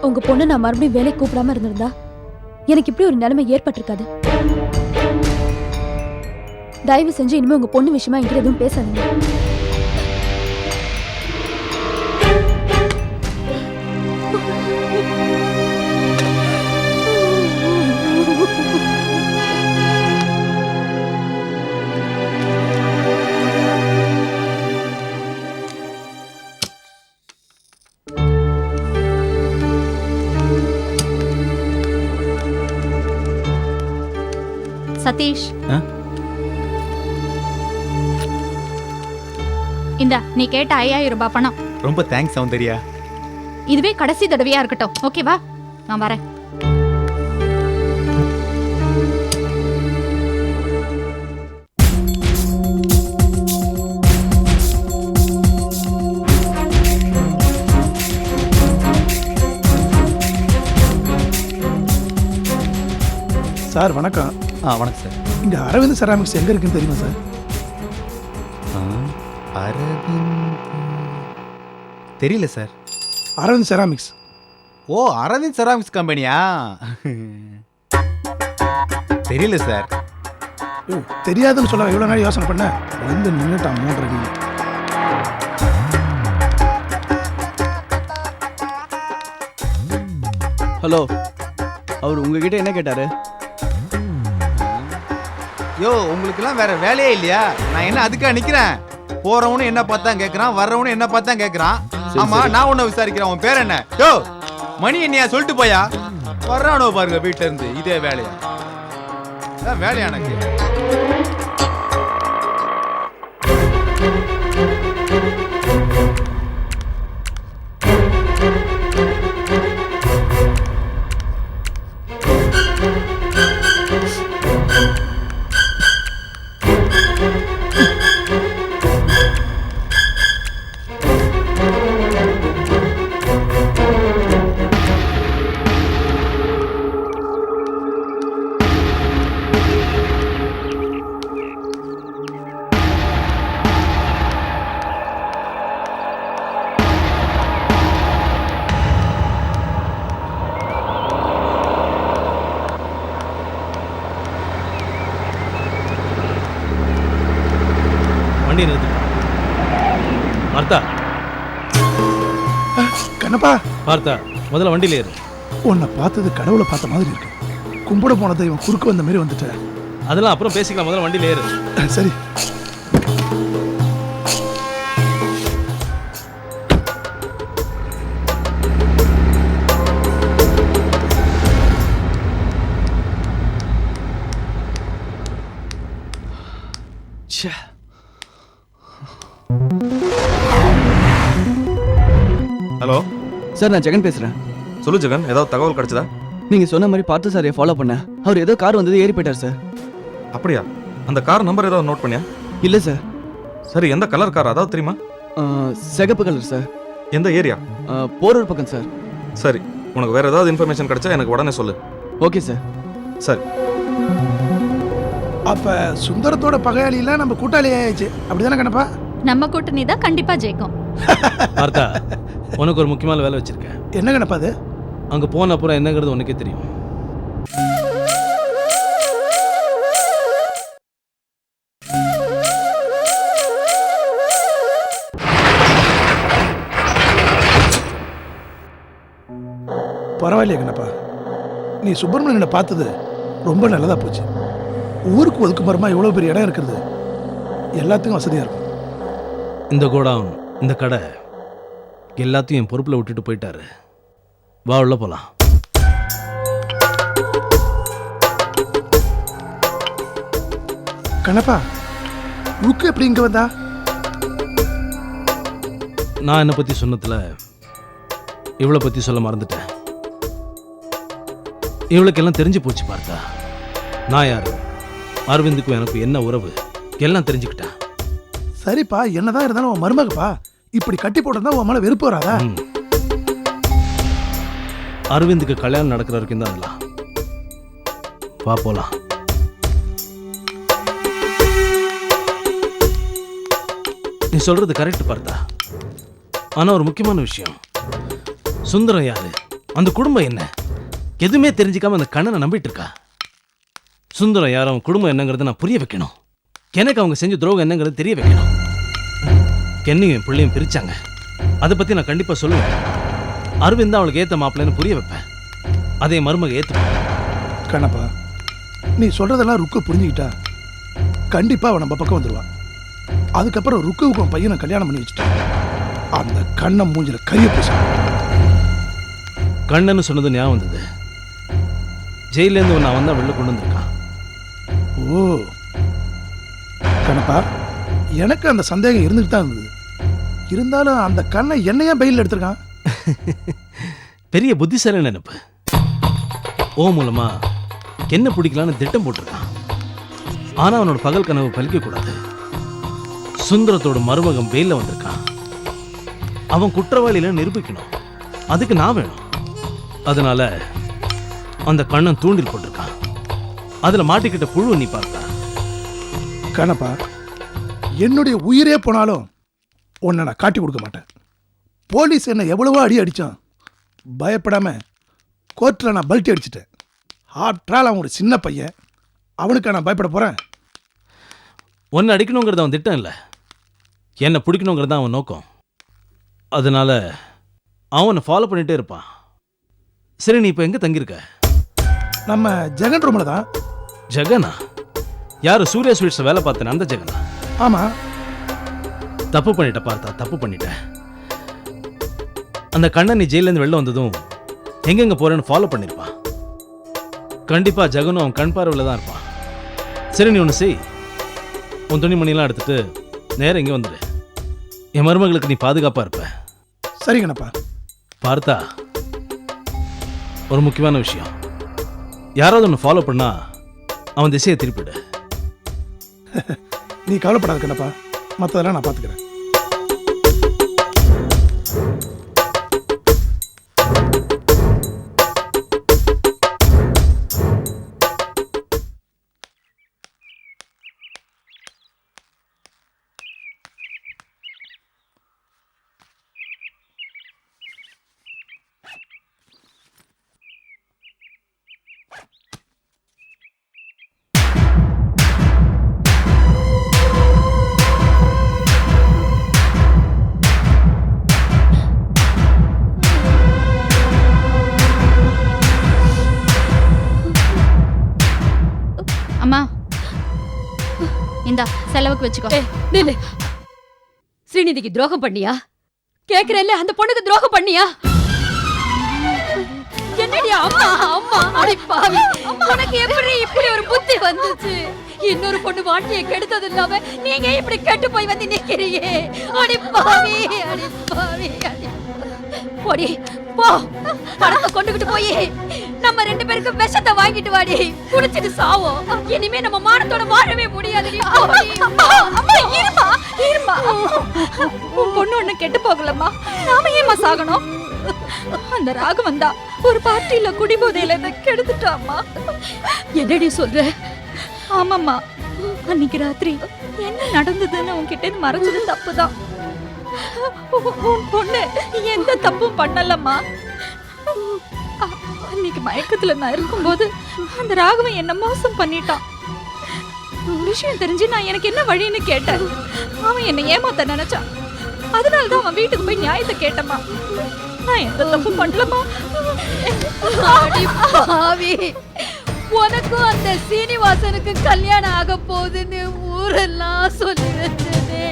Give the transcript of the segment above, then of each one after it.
உங்க பொண்ணு நான் மறுபடியும் வேலைக்கு கூப்பிடாம இருந்திருந்தா எனக்கு இப்படி ஒரு நிலைமை ஏற்பட்டிருக்காது. தயவு செஞ்சு இனிமே உங்க பொண்ணு விஷயமா என்கிட்ட எதுவும் பேசாதீங்க. சதீஷ்? இந்த நீ கேட்ட ஐயாயிரம் ரூபாய் பணம். ரொம்ப தேங்க்ஸ் சௌந்தர்யா. இதுவே கடைசி தடவையா இருக்கட்டும். ஓகேவா நான் வரேன். சார் வணக்கம். ஆ வணக்கம் சார். இங்க அரவிந்த் செராமிக்ஸ் எங்க இருக்குன்னு தெரியுமா சார்? ஆ, அரவிந்த். தெரியல சார். அரவிந்த் செராமிக்ஸ். ஓ அரவிந்த் செராமிக்ஸ் கம்பெனியா? தெரியல சார். ஐயோ, தெரியாதுன்னு சொல்ல எவ்வளோ நேரம் யோசனை பண்ண. வந்து நின்றுட்டான் மூன்றரை அடியில் ஹலோ அவர் உங்ககிட்ட என்ன கேட்டாரு? யோ உங்களுக்குலாம் வேற வேலையே இல்லையா? நான் என்ன அதுக்கா நிக்கிறேன்? போறவனும் என்ன பார்த்தா கேக்குறான் வர்றவனும் என்ன பார்த்தா கேக்குறான்? ஆமா நான் உன்னை விசாரிக்கிறேன் உன் பேர் என்ன? யோ மணி என்னையா சொல்லிட்டு போயா? வர்றானோ பாருங்க வீட்ல இருந்து இதே வேலையா? வேலையா எனக்கு? பார்த்தா முதல்ல வண்டியில ஏறு. உன்னை பார்த்தது கடவுளை பார்த்த மாதிரி இருக்கு. கும்பிட போனதை இவன் குறுக்க வந்த மாதிரி வந்துட்ட. அதெல்லாம் அப்புறம் பேசிக்கலாம் முதல்ல வண்டியில ஏறு. சரி. சார் நான் ஜெகன் பேசுறேன். சொல்லு ஜெகன் ஏதாவது தகவல் கிடைச்சதா? நீங்க சொன்ன மாதிரி பார்த்து சார் ஃபாலோ பண்ண அவர் ஏதோ கார் வந்தது ஏறி போயிட்டார் சார். அப்படியா? அந்த கார் நம்பர் ஏதாவது நோட் பண்ணியா? இல்ல சார். சரி எந்த கலர் கார் அதாவது தெரியுமா? சிகப்பு கலர் சார். எந்த ஏரியா? போரூர் பக்கம் சார். சரி உனக்கு வேற ஏதாவது இன்ஃபர்மேஷன் கிடைச்சா எனக்கு உடனே சொல்லு. Okay sir. சரி. அப்ப சுந்தரத்தோட பகையாளிலாம் நம்ம கூட்டாளி ஆயாச்சு அப்படிதானே கண்ணப்பா? நம்ம கூட்டணி தான் கண்டிப்பா ஜெயிக்கும். பார்த்தா உனக்கு ஒரு முக்கியமான வேலை வச்சிருக்கேன். என்ன கண்ணப்பா அது? அங்க போன அப்புறம் என்னங்கிறது உனக்கே தெரியும். பரவாயில்லையே கண்ணப்பா. நீ சுப்பிரமணியனை பார்த்தது ரொம்ப நல்லதா போச்சு. ஊருக்கு ஒதுக்குமரமா இவ்வளோ பெரிய இடம் இருக்கிறது? எல்லாத்துக்கும் வசதியா இருக்கும். இந்த கோடம் இந்த கடை எல்லாத்தையும் என் பொறுப்புல விட்டுட்டு போயிட்டாரு. வா உள்ள போலாம். கண்ணப்பா ருக்கு எப்படி இங்க வந்தா? நான் என்னை பத்தி சொன்னதுல இவளை பத்தி சொல்ல மறந்துட்டேன். இவளுக்கெல்லாம் தெரிஞ்சு போச்சு பார்த்தா. நான் யாரு? அரவிந்துக்கும் எனக்கு என்ன உறவு? எல்லாம் தெரிஞ்சுக்கிட்டேன் சரிப்பா என்னதான் இருந்தாலும் உன் மருமகப்பா. இப்படி கட்டி போட்டிருந்தா உன் மேல வெறுப்பு வராதா? அரவிந்துக்கு கல்யாணம் நடக்கிற வரைக்கும் தான் அதெல்லாம் வா போலாம். நீ சொல்றது கரெக்ட் பார்த்தா. ஆனா ஒரு முக்கியமான விஷயம். சுந்தரம் யாரு? அந்த குடும்பம் என்ன? எதுவுமே தெரிஞ்சுக்காம அந்த கண்ணனை நம்பிட்டு இருக்கா? சுந்தரம் யார் அவன் குடும்பம் என்னங்கிறத நான் புரிய வைக்கணும். எனக்கு அவங்க செஞ்ச துரோகம் என்னங்கிறது தெரிய வைக்கணும். என்னையும் என் பிள்ளையும் பிரிச்சாங்க. அதை பத்தி நான் கண்டிப்பா சொல்லுவேன். அரவிந்த் அவளுக்கு ஏத்த மாப்பிள்ளைன்னு புரிய வைப்பேன். அதே மருமக ஏத்துப்பேன் கண்ணப்பா நீ சொல்றதெல்லாம் ருக்கு புரிஞ்சுக்கிட்டா கண்டிப்பா அவன் நம்ம பக்கம் வந்துடுவான் அதுக்கப்புறம் ருக்குவுக்கு உன் பையனை கல்யாணம் பண்ணி வச்சுட்டான் அந்த கண்ணை மூஞ்சில கையை பூச கண்ணன்னு சொன்னது ஞாபகம் வந்தது. ஜெயிலேருந்து அவன் தான் வெளில கொண்டு வந்திருக்கான். ஓ. கண்ணப்பா எனக்கு அந்த சந்தேகம் இருந்துட்டு தான் இருந்தது. இருந்தாலும் அந்த கண்ணை என்னையா பெயில் எடுத்திருக்கான். பெரிய புத்திசாலி நினைப்பு. ஓ மூலமா என்ன பிடிக்கலான்னு திட்டம் போட்டிருக்கான். ஆனா அவனோட பகல் கனவு பலிக்க கூடாது சுந்தரத்தோட மருமகன் வெயில வந்திருக்கான். அவன் குற்றவாளியில நிரூபிக்கணும். அதுக்கு நான் வேணும். அதனால அந்த கண்ணன் தூண்டில் போட்டிருக்கான். அதுல மாட்டிக்கிட்ட புழு நீ பார்த்தா கண்ணப்பா என்னுடைய உயிரே போனாலும் உன்னை நான் காட்டி கொடுக்க மாட்டேன். போலீஸ் என்னை எவ்வளவோ அடி அடித்தான் பயப்படாம கோர்ட்டில் நான் பல்ட்டி அடிச்சிட்டேன். ஆற்றால் அவன் ஒரு சின்ன பையன். அவனுக்கா நான் பயப்பட போகிறேன் உன்னை அடிக்கணுங்கிறது அவன் திட்டம் இல்லை. என்னை பிடிக்கணுங்கிறது தான் அவன் நோக்கம். அதனால அவனை ஃபாலோ பண்ணிட்டே இருப்பான். சரி நீ இப்போ எங்கே தங்கியிருக்க? நம்ம ஜெகன் ரூமில் தான். ஜெகனா? யாரு? சூர்யா ஸ்வீட்ஸ் வேலை பார்த்தேன் அந்த ஜெகனா? ஆமாம் தப்பு பண்ணிட்ட பார்த்தா தப்பு பண்ணிட்டேன் அந்த கண்ணன் நீ ஜெயிலேருந்து வெளில வந்ததும் எங்கெங்க போறேன்னு ஃபாலோ பண்ணிருப்பான் கண்டிப்பா ஜெகனும் அவன் கண் பார்வையில் தான் இருப்பான். சரி நீ ஒன்று செய். உன் துணிமணிலாம் எடுத்துட்டு நேரா இங்கே வந்துடு என் மருமகளுக்கு நீ பாதுகாப்பா இருப்ப. சரி கண்ணப்பா. பார்த்தா ஒரு முக்கியமான விஷயம். யாராவது ஒன்று ஃபாலோ பண்ணா அவன் திசையை திருப்பிடு. நீ கவலைப்படாது கண்ணப்பா. மற்றதெல்லாம் நான் பார்த்துக்கிறேன். இந்தா வச்சுக்கோ. நில்லு. ஸ்ரீநிதிக்கு துரோகம் பண்ணியா? கேக்குறேல்ல அந்த பொண்ணுக்கு துரோகம் பண்ணியா? என்னடி அம்மா அம்மா. அடி பாவி. உனக்கு எப்படி இப்படி ஒரு புத்தி வந்துச்சு? இன்னொரு பொண்ணு வாழ்க்கையை கெடுத்தது இல்லாம நீங்க இப்படி கெட்டு போய் வந்து நிக்கிறீங்க. அடி பாவி அடி பாவி அடி. போடி போ. பணத்தை கொண்டுகிட்டு போய். நம்ம ரெண்டு பேருக்கு விஷத்தை வாங்கிட்டு வாடி. குடிச்சிட்டு சாவோம். இனிமே நம்ம மானத்தோட வாழவே முடியாது இருமா இருமா. உன் பொண்ணு ஒண்ணு கெட்டு போகலம்மா. நாம ஏமா சாகணும்? அந்த ராகவன் வந்தா ஒரு பார்ட்டியில குடிபோதையில இதை என்னடி சொல்ற? ஆமாம்மா. அன்னைக்கு ராத்திரி என்ன நடந்ததுன்னு உன்கிட்ட இருந்து மறைச்சது தப்புதான். உன் பொண்ணு எந்த தப்பும் பண்ணலம்மா. அன்னைக்கு மயக்கத்துல நான் இருக்கும்போது அந்த ராகவன் என்ன மோசம் பண்ணிட்டான். விஷயம் தெரிஞ்சு நான் எனக்கு என்ன வழின்னு கேட்டேன். அவன் என்னை ஏமாத்த நினைச்சான் அதனால தான் அவன் வீட்டுக்கு போய் நியாயத்தை கேட்டம்மா. நான் எந்த தப்பு பண்ணலமா பாவி. உனக்கும் அந்த சீனிவாசனுக்கு கல்யாணம் ஆக போகுதுன்னு ஊரெல்லாம் சொல்லி வச்சதே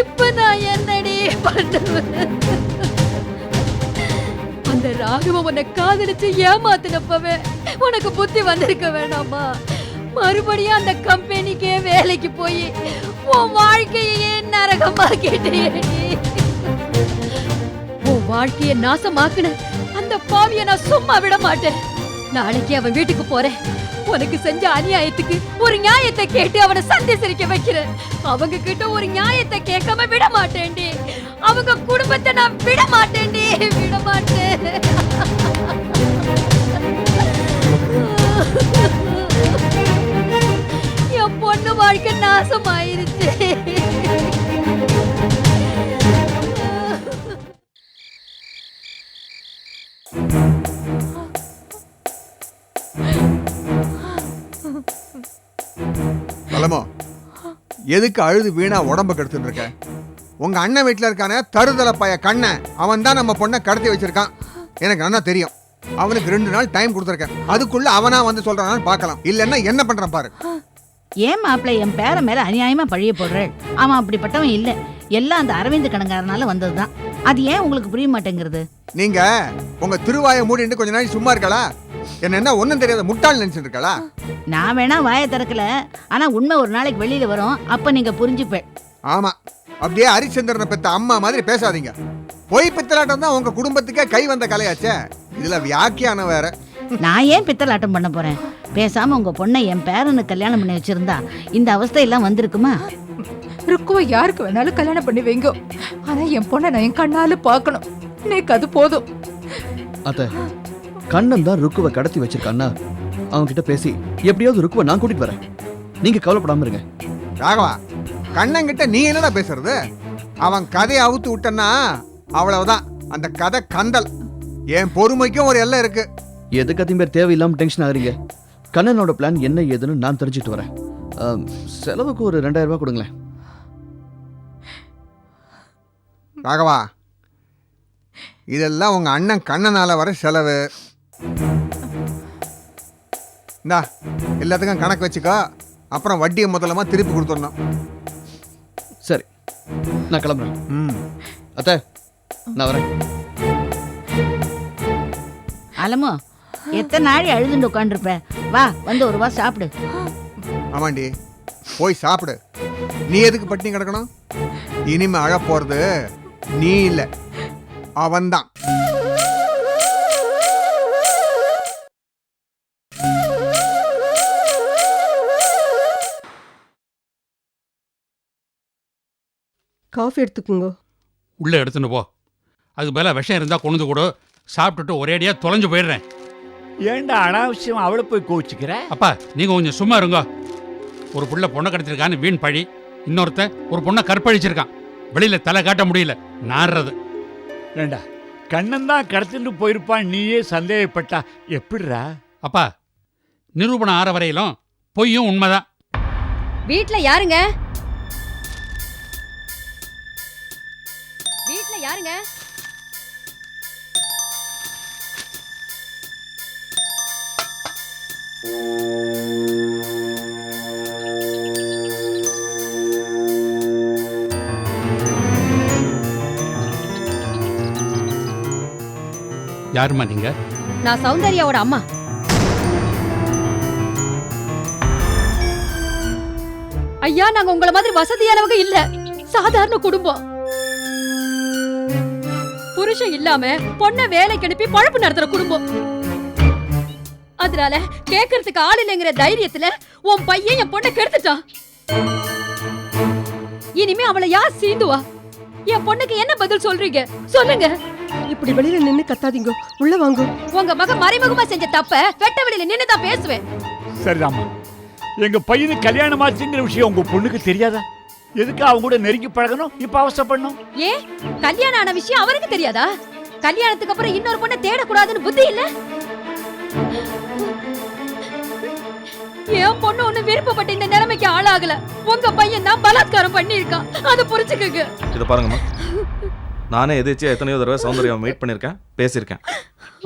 இப்ப நான் என்னடி பண்ணுவேன்? ராகவ உன்னை காதலிச்சு ஏமாத்தினப்பவே உனக்கு புத்தி வந்திருக்க வேணாமா? மறுபடியும் அந்த கம்பெனிக்கே வேலைக்கு போய் உன் வாழ்க்கையே நரகமா கேட்டேடி உன் வாழ்க்கையை நாசமாக்குன அந்த பாவிய நான் சும்மா விட மாட்டேன். நாளைக்கு அவன் வீட்டுக்கு போறேன். உனக்கு செஞ்ச அநியாயத்துக்கு ஒரு நியாயத்தை கேட்டு அவனை சந்தி சிரிக்க வைக்கிறேன். அவங்க கிட்ட ஒரு நியாயத்தை கேட்காம விட மாட்டேன்டி. அவங்க குடும்பத்தை நான் விட மாட்டேன்டி. விட மாட்டேன். மாசம் ஆயிருச்சு எதுக்கு அழுது வீணா உடம்ப கெடுத்துட்டு இருக்க? உங்க அண்ணன் வீட்டில் இருக்கானே தருதலை பைய கண்ணை அவன் தான் நம்ம பொண்ணை கடத்தி வச்சிருக்கான். எனக்கு நல்லா தெரியும். அவனுக்கு ரெண்டு நாள் டைம் கொடுத்துருக்கேன். அதுக்குள்ள அவனா வந்து சொல்றானான்னு பார்க்கலாம். இல்லைன்னா என்ன பண்றான் பாரு. ஏன் மாப்பிள்ளை என் பேரை மேல அநியாயமா பழிய போடுறேன் அவன் அப்படிப்பட்டவன் இல்ல. எல்லாம் அந்த அரவிந்த் கணக்காரனால வந்ததுதான். அது ஏன் உங்களுக்கு புரிய மாட்டேங்கிறது? நீங்க உங்க திருவாயை மூடிட்டு கொஞ்ச நாள் சும்மா இருக்காளா? என்ன என்ன ஒண்ணும் தெரியாத முட்டாள் நினைச்சிட்டு இருக்காளா? நான் வேணா வாயை திறக்கல. ஆனா உண்மை ஒரு நாளைக்கு வெளியில வரும். அப்ப நீங்க புரிஞ்சுப்பேன். ஆமா. அப்படியே ஹரிச்சந்திரனை பெத்த அம்மா மாதிரி பேசாதீங்க. பொய் பித்தலாட்டம் தான் உங்க குடும்பத்துக்கே கை வந்த கலையாச்சே. இதுல வியாக்கியானம் வேற. நான் ஏன் பித்தலாட்டம் பண்ண போறேன்? பேசாம உங்க பொண்ணை என் பேரனுக்கு கல்யாணம் பண்ணி வச்சிருந்தா இந்த அவஸ்தையெல்லாம் வந்திருக்குமா? ருக்குவை யாருக்கு வேணாலும் கல்யாணம் பண்ணி வைங்க. ஆனா என் பொண்ணை நான் என் கண்ணால பார்க்கணும். எனக்கு அது போதும். அத்தை கண்ணன் தான் ருக்குவை கடத்தி வச்சிருக்கான்னா அவன் கிட்ட பேசி எப்படியாவது ருக்குவை நான் கூட்டிட்டு வரேன். நீங்க கவலைப்படாம இருங்க. ராகவா கண்ணங்கிட்ட நீ என்னடா பேசுறது? அவன் கதையை அவுத்து விட்டன்னா அவ்வளவுதான். அந்த கதை கந்தல். என் பொறுமைக்கும் ஒரு எல்லை இருக்கு. எதுக்கு அதிகம் பேர் தேவையில்லாம டென்ஷன் ஆகுறீங்க? கண்ணனோட பிளான் என்ன ஏதுன்னு நான் தெரிஞ்சுட்டு வரேன். செலவுக்கு ஒரு ரெண்டாயிரம் ரூபாய் கொடுங்களேன். ராகவா இதெல்லாம் உங்க அண்ணன் கண்ணனால வர செலவு. இந்தா எல்லாத்துக்கும் கணக்கு வச்சுக்கோ. அப்புறம் வட்டியை முதலமா திருப்பி கொடுத்துடணும். சரி நான் கிளம்புறேன். ம். அத்தை நான் வரேன். அலமோ எத்தனை நாளை அழுதுண்டு உட்காந்துருப்ப வா வந்து ஒரு வா சாப்பிடு. ஆமாண்டி போய் சாப்பிடு. நீ எதுக்கு பட்டினி கிடக்கணும்? இனிமே அழ போறது நீ இல்ல. அவன்தான். காஃபி எடுத்துக்கோங்க. உள்ளே எடுத்துன்னு போ. அதுக்கு பதிலாக விஷம் இருந்தால் கொண்டு கொடு. சாப்பிட்டுட்டு ஒரேடியாக தொலைஞ்சு போயிடுறேன். ஏன்டா அனாவசியம் அவளை போய் கோச்சிக்கிற அப்பா நீங்கள் கொஞ்சம் சும்மா இருங்க. ஒரு புள்ள பொண்ணை கடத்திருக்கான்னு வீண் பழி. இன்னொருத்தன் ஒரு பொண்ணை கற்பழிச்சிருக்கான். வெளியில் தலை காட்ட முடியல. நாடுறது ஏண்டா கண்ணன் தான் கடத்திட்டு போயிருப்பான் நீயே சந்தேகப்பட்டா எப்படிடா? அப்பா நிரூபணம் ஆற வரையிலும் பொய்யும் உண்மைதான். வீட்ல யாருங்க? வீட்ல யாருங்க? யாரும்மா நீங்க? நான் சௌந்தர்யாவோட அம்மா. ஐயா நாங்க உங்கள மாதிரி வசதியானவங்க இல்ல. சாதாரண குடும்பம். புருஷன் இல்லாம பொண்ண வேலைக்கு அனுப்பி பழப்பு நடத்துற குடும்பம். அதனால கேக்குறதுக்கு ஆள் இல்லைங்கிற தைரியத்துல உன் பையன் என் பொண்ணை கெடுத்துட்டான். இனிமே அவளை யார் சீந்துவா என் பொண்ணுக்கு என்ன பதில் சொல்றீங்க? சொல்லுங்க. இப்படி வெளியில நின்னு கத்தாதீங்க. உள்ள வாங்க. உங்க மக மறைமுகமா செஞ்ச தப்ப வெட்ட வெளியில நின்னு தான் பேசுவேன். சரிதாம்மா. எங்க பையனுக்கு கல்யாணம் ஆச்சுங்கிற விஷயம் உங்க பொண்ணுக்கு தெரியாதா? எதுக்கு அவங்க கூட நெருங்கி பழகணும்? இப்ப அவசரப்படணும்? ஏன் கல்யாணம் ஆன விஷயம் அவருக்கு தெரியாதா? கல்யாணத்துக்கு அப்புறம் இன்னொரு பொண்ணை தேடக்கூடாதுன்னு புத்தி இல்ல? என் பொண்ணு ஒண்ணு விருப்பப்பட்டு இந்த நிலைமைக்கு ஆளாகல. உங்க பையன் தான் பலாத்காரம் பண்ணிருக்கான் அதை புரிஞ்சுக்கங்க. இதை பாருங்கம்மா. நானே எதிர்ச்சியா எத்தனையோ தடவை சௌந்தர்யாவை மீட் பண்ணியிருக்கேன் பேசியிருக்கேன்.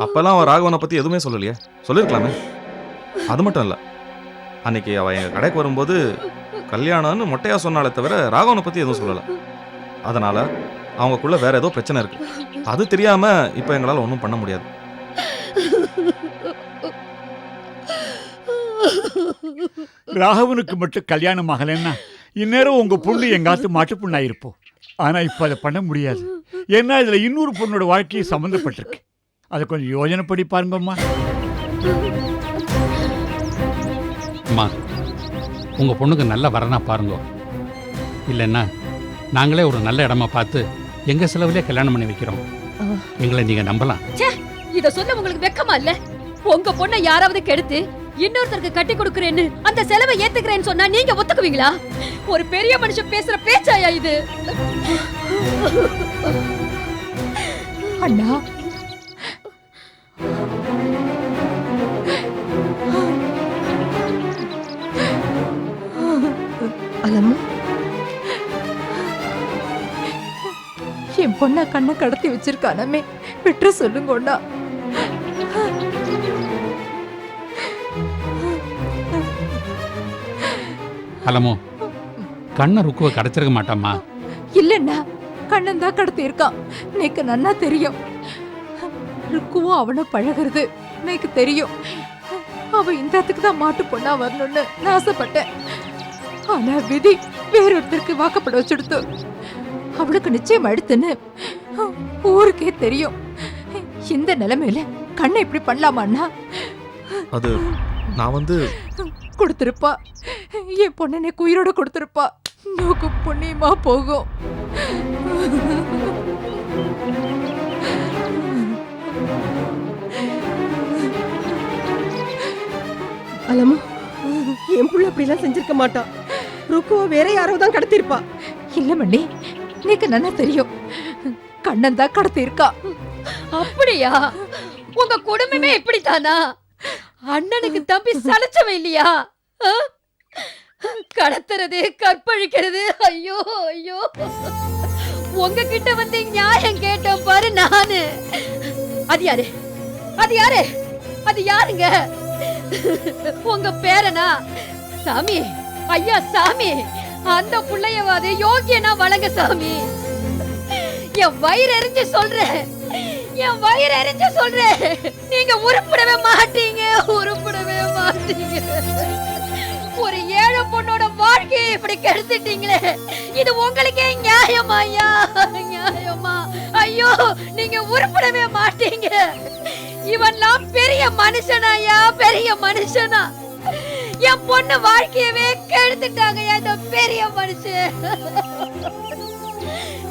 அப்பெல்லாம் அவன் ராகவனை பற்றி எதுவுமே சொல்லலையே. சொல்லியிருக்கலாமே. அது மட்டும் இல்லை அன்னைக்கு அவள் எங்கள் கடைக்கு வரும்போது கல்யாணம்னு மொட்டையா சொன்னாலே தவிர ராகவனை பற்றி எதுவும் சொல்லலை. அதனால அவங்களுக்குள்ள வேற ஏதோ பிரச்சனை இருக்கு. அது தெரியாம இப்போ எங்களால் ஒன்றும் பண்ண முடியாது. ராகவனுக்கு மட்டும் கல்யாணம் ஆகலைன்னா இந்நேரம் உங்க பொண்ணு எங்காத்து மாட்டு பொண்ணாயிருப்போம் ஆனா இப்ப அதை பண்ண முடியாது. ஏன்னா இதுல இன்னொரு பொண்ணோட வாழ்க்கையை சம்மந்தப்பட்டிருக்கு அதை கொஞ்சம் யோஜனை பண்ணி பாருங்கம்மா. அம்மா உங்கள் பொண்ணுக்கு நல்ல வரனா பாருங்க. இல்லைன்னா நாங்களே ஒரு நல்ல இடமா பார்த்து எங்கள் செலவுலேயே கல்யாணம் பண்ணி வைக்கிறோம். எங்களை நீங்கள் நம்பலாம். இத சொல்ல உங்களுக்கு வெக்கமா இல்ல? உங்க பொண்ணை யாராவது கெடுத்து இன்னொருத்தருக்கு கட்டி கொடுக்கறேன்னு அந்த செலவை ஏத்துக்கிறேன்னு சொன்னா நீங்க ஒத்துக்குவீங்களா? ஒரு பெரிய மனுஷன் பேசுற பேச்சாயா இது? அண்ணா. அலமு. என் பொண்ணா கண்ணை கடத்தி வச்சிருக்கானமே. விட்டுற சொல்லுங்கண்டா அலமோ கண்ணை ருக்குவை கடத்திருக்க மாட்டாம்மா. இல்லண்ணா கண்ணன் தான் கடத்தி இருக்கான் எனக்கு நன்னா தெரியும். ருக்குவும் அவனும் பழகுறது எனக்கு தெரியும். அவ இந்த இடத்துக்கு தான் மாட்டு பொண்ணா வரணும்னு நான் ஆசைப்பட்டேன். ஆனா விதி வேறொருத்தருக்கு வாக்கப்பட வச்சுடுத்து. அவளுக்கு நிச்சயம் அடுத்துன்னு ஊருக்கே தெரியும். இந்த நிலைமையில கண்ணை இப்படி பண்ணலாமாண்ணா? அது நான் வந்து கொடுத்திருப்பா. என் பொண்ணனை எனக்கு உயிரோட கொடுத்திருப்பா. நோக்கு புண்ணியமா போகும். அலமோ என் புள்ள அப்படிலாம் செஞ்சிருக்க மாட்டான் ருக்குவ வேற யாரோ தான் கடத்திருப்பா. இல்ல மண்ணி எனக்கு நல்லா தெரியும். கண்ணன் தான் கடத்தி இருக்கா அப்படியா? உங்க குடும்பமே இப்படித்தானா? அண்ணனுக்கு தம்பி சலச்சவை இல்லையா? கடத்துறது கற்பழிக்கிறது. ஐயோ ஐயோ. உங்ககிட்ட வந்து நியாயம் கேட்டோம் பாரு நானு. அது யாரு? அது யாரு? அது யாருங்க? உங்க பேரனா? சாமி ஐயா சாமி. அந்த புள்ளையவாது யோகியனா வழங்க சாமி. என் வயிறு எரிஞ்சு சொல்றேன். என் வயிறு எரிஞ்சு சொல்றேன் நீங்க உருப்பிடவே மாட்டீங்க உருப்பிடவே மாட்டீங்க. ஒரு ஏழை பொண்ணோட வாழ்க்கையை இப்படி கெடுத்துட்டீங்களே. இது உங்களுக்கே நியாயமா ஐயா? நியாயமா? ஐயோ நீங்க உருப்பிடவே மாட்டீங்க. இவன்லாம் பெரிய மனுஷனாயா பெரிய மனுஷனா? என் பொண்ணு வாழ்க்கையவே கெடுத்துட்டாங்கய்யா இந்த பெரிய மனுஷன்.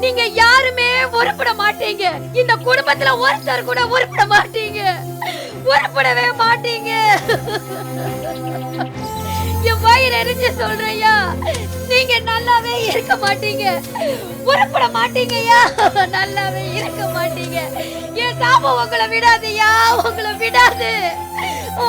நீங்க யாருமே உருப்பட மாட்டீங்க. இந்த குடும்பத்துல ஒருத்தர் கூட உருப்பட மாட்டீங்க. உருப்படவே மாட்டீங்க. என் வயிறு எரிஞ்சு சொல்றையா நீங்க நல்லாவே இருக்க மாட்டீங்க. உருப்பட மாட்டீங்கய்யா. நல்லாவே இருக்க மாட்டீங்க. என் சாபம் உங்களை விடாதுயா? உங்களை விடாது. ஓ.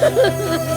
Ha ha ha!